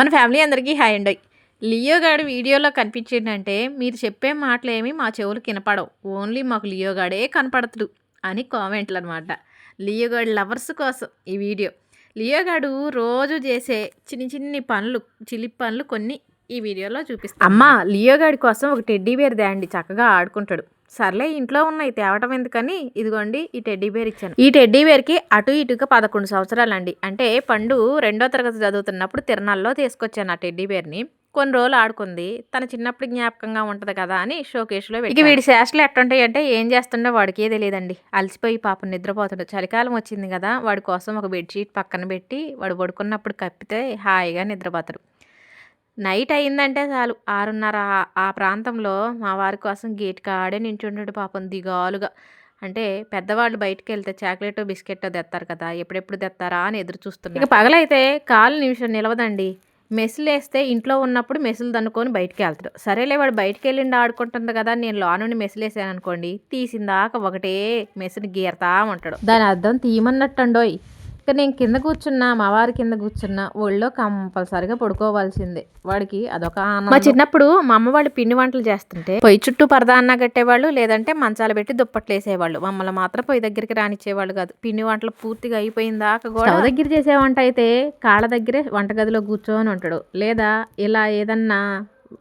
మన ఫ్యామిలీ అందరికీ హాయ్ అండి. లియో గాడు వీడియోలో కనిపించిందంటే మీరు చెప్పే మాటలు ఏమి మా చెవులు వినపడవు. ఓన్లీ మాకు లియో గాడే కనపడతాడు అని కామెంట్లు అనమాట లియో గాడి లవర్స్ కోసం ఈ వీడియో. లియో గాడు రోజు చేసే చిన్ని చిన్ని పనులు చిలి పనులు కొన్ని ఈ వీడియోలో చూపిస్తాను. అమ్మ లియోగాడి కోసం ఒక టెడ్డీ బేర్ తేండి చక్కగా ఆడుకుంటాడు. సర్లే ఇంట్లో ఉన్నాయి తేవటం ఎందుకని? ఇదిగోండి ఈ టెడ్డీ బేర్ ఇచ్చాను. ఈ టెడ్డీ బేర్కి అటు ఇటుగా పదకొండు సంవత్సరాలండి. అంటే పండు రెండో తరగతి చదువుతున్నప్పుడు తిరణాల్లో తీసుకొచ్చాను ఆ టెడ్డీ బేర్ని. కొన్ని రోజులు ఆడుకుంది. తన చిన్నప్పుడు జ్ఞాపకంగా ఉంటుంది కదా అని షోకేష్లో ఇక వీడి శాస్త్రాలు ఎట్టుంటాయి అంటే ఏం చేస్తుండో వాడికే తెలియదండి అలసిపోయి పాపం నిద్రపోతాడు. చలికాలం వచ్చింది కదా వాడి కోసం ఒక బెడ్షీట్ పక్కన పెట్టి వాడు పడుకున్నప్పుడు కప్పితే హాయిగా నిద్రపోతాడు. నైట్ అయిందంటే చాలు. ఆరున్నర ఆ- ప్రాంతంలో మా వారి కోసం గేట్ కాడే నించుంటాడు పాపం దిగాలుగా. అంటే పెద్దవాళ్ళు బయటికి వెళ్తే చాక్లెట్ బిస్కెట్ తెస్తారు కదా ఎప్పుడెప్పుడు తెస్తారా అని ఎదురు చూస్తున్నారు. ఇక పగలైతే కాలు నిమిషం నిలవదండి. మెస్సులు వేస్తే ఇంట్లో ఉన్నప్పుడు మెస్సులు దన్నుకొని బయటికి వెళ్తాడు సరేలే వాడు బయటికి వెళ్ళిండి ఆడుకుంటుంది కదా నేను లో నుండి మెస్సులు వేసాను అనుకోండి తీసిందాక ఒకటే మెస్సుని గీరతా ఉంటాడు. దాని అర్థం తీయమన్నట్టుండోయ్. ఇక నేను కింద కూర్చున్నా మా వారి కింద కూర్చున్నా ఒళ్ళో కంపల్సరిగా పడుకోవాల్సిందే. వాడికి అదొక మా చిన్నప్పుడు మా అమ్మ వాళ్ళు పిండి వంటలు చేస్తుంటే పొయ్యి చుట్టూ పరదా అన్న కట్టేవాళ్ళు లేదంటే మంచాలు పెట్టి దుప్పట్లు వేసేవాళ్ళు. మమ్మల్ని మాత్రం పొయ్యి దగ్గరికి రానిచ్చేవాళ్ళు కాదు. పిండి వంటలు పూర్తిగా అయిపోయిన దాకా కూడా దగ్గర చేసే వంట అయితే కాళ్ళ దగ్గరే వంటగదిలో కూర్చొని ఉంటాడు. లేదా ఇలా ఏదన్నా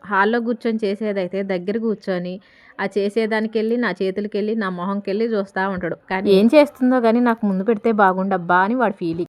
హాల్లో కూర్చొని చేసేదైతే దగ్గర కూర్చొని ఆ చేసేదానికి వెళ్ళి నా చేతులకి వెళ్ళి నా మొహంకి వెళ్ళి చూస్తూ ఉంటాడు. కానీ ఏం చేస్తుందో కానీ నాకు ముందు పెడితే బాగుండబ్బా అని వాడు ఫీలింగ్